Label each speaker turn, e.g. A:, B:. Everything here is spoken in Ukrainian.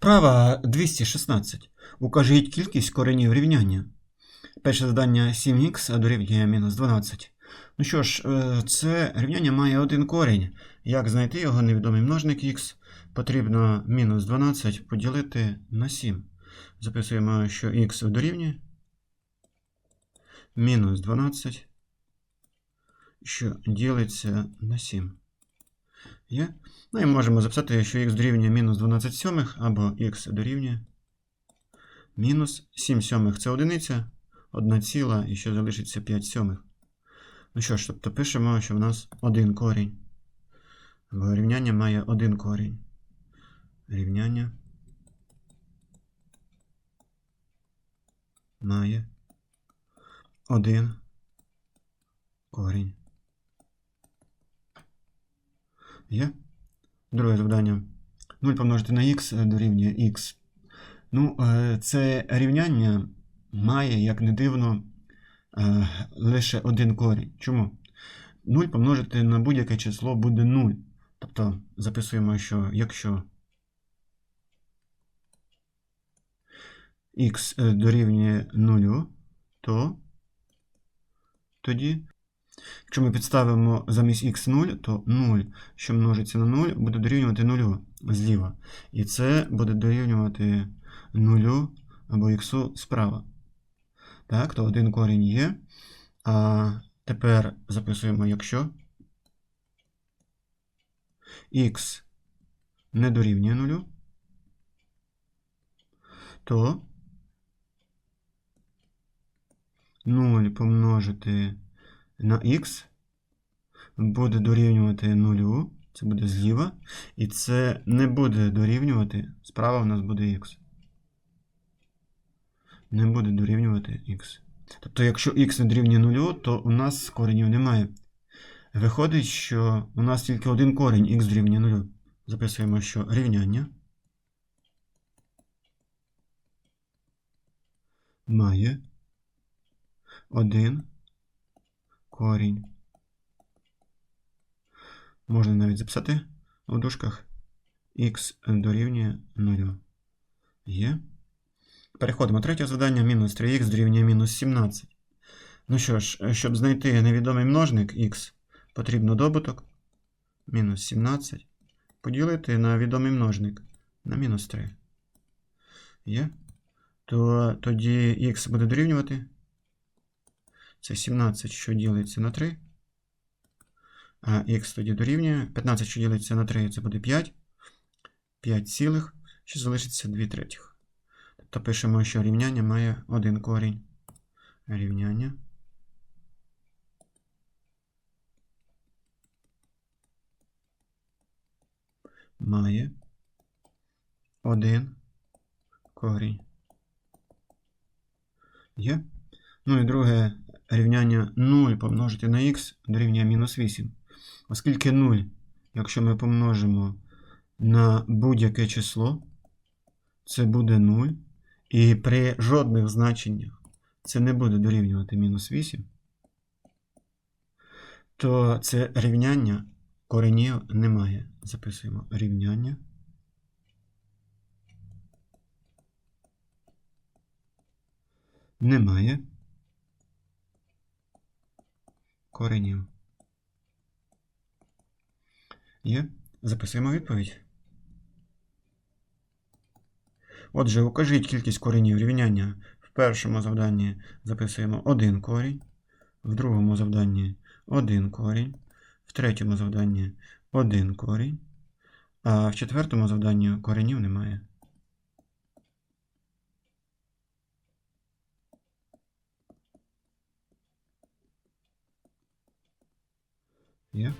A: Вправа 216. Укажіть кількість коренів рівняння. Перше завдання 7х дорівнює мінус 12. Ну що ж, е, це рівняння має один корінь. Як знайти його невідомий множник х? Потрібно мінус 12 поділити на 7. Записуємо, що х дорівнює мінус 12, що ділиться на 7. Є? Ну і можемо записати, що х дорівнює мінус 12 сьомих, або х дорівнює мінус 7 сьомих це одиниця, 1 ціла і ще залишиться 5 сьомих. Ну що ж, тобто пишемо, що в нас один корінь. Бо рівняння має один корінь. Рівняння має один корінь. Є? Друге завдання. 0 помножити на х дорівнює х. Ну, е, це рівняння має, як не дивно, е, лише один корінь. Чому? 0 помножити на будь-яке число буде 0. Тобто записуємо, що якщо х е, дорівнює 0, то тоді, якщо ми підставимо замість х 0, то 0, що множиться на 0, буде дорівнювати 0 зліва. І це буде дорівнювати 0 або х справа. Так, то один корінь є. А тепер записуємо, якщо х не дорівнює 0, то 0 помножити на х буде дорівнювати 0, це буде зліва, і це не буде дорівнювати, справа у нас буде х. Не буде дорівнювати х. Тобто, якщо х не дорівнює 0, то у нас коренів немає. Виходить, що у нас тільки один корінь х дорівнює 0. Записуємо, що рівняння має один корінь. Можна навіть записати у дужках х дорівнює 0. Є. Переходимо. Третє завдання мінус 3х дорівнює мінус 17. Ну що ж, щоб знайти невідомий множник х, потрібно добуток мінус 17 поділити на відомий множник на мінус 3. Є? То тоді х буде дорівнювати. Це 17, що ділиться на 3. А х тоді дорівнює. 15, що ділиться на 3, це буде 5. 5 цілих, що залишиться 2 третіх. Тобто пишемо, що рівняння має один корінь. Рівняння. Має один корінь. Є? Ну і друге рівняння 0 помножити на х дорівнює мінус 8. Оскільки 0, якщо ми помножимо на будь-яке число, це буде 0. І при жодних значеннях це не буде дорівнювати мінус 8, то це рівняння коренів немає. Записуємо рівняння. Немає коренів. Є. Записуємо відповідь. Отже, укажіть кількість коренів рівняння. В першому завданні записуємо один корінь, в другому завданні один корінь, в третьому завданні один корінь, а в четвертому завданні коренів немає. Є?